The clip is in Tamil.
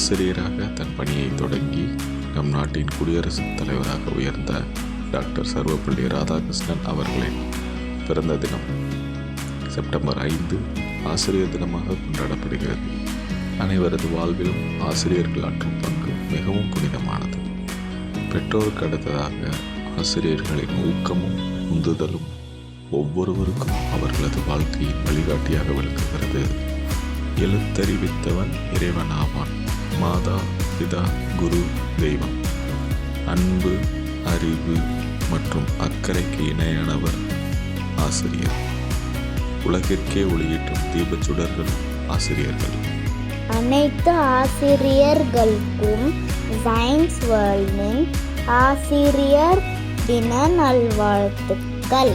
ஆசிரியராக தன் பணியை தொடங்கி நம் நாட்டின் குடியரசுத் தலைவராக உயர்ந்த டாக்டர் சர்வப்பள்ளி ராதாகிருஷ்ணன் அவர்களின் பிறந்த தினம் செப்டம்பர் ஐந்து ஆசிரியர் தினமாக கொண்டாடப்படுகிறது. அனைவரது வாழ்விலும் ஆசிரியர்கள் ஆற்றும் பங்கு மிகவும் புனிதமானது. பெற்றோருக்கு அடுத்ததாக ஆசிரியர்களின் ஊக்கமும் உந்துதலும் ஒவ்வொருவருக்கும் அவர்களது வாழ்க்கையின் வழிகாட்டியாக விளங்குகிறது. எழுத்தறிவித்தவன் இறைவன் ஆவான் மாதா பிதா குரு தெய்வம். அன்பு அறிவு மற்றும் அக்கறைக்கு இணையானவர் ஆசிரியர். உலகிற்கே ஒளியேற்றும் தீபச்சுடர்கள் ஆசிரியர்கள். அனைத்து ஆசிரியர்களுக்கும் சயின்ஸ் வேர்ல்டின் ஆசிரியர் தின நல்வாழ்த்துக்கள்.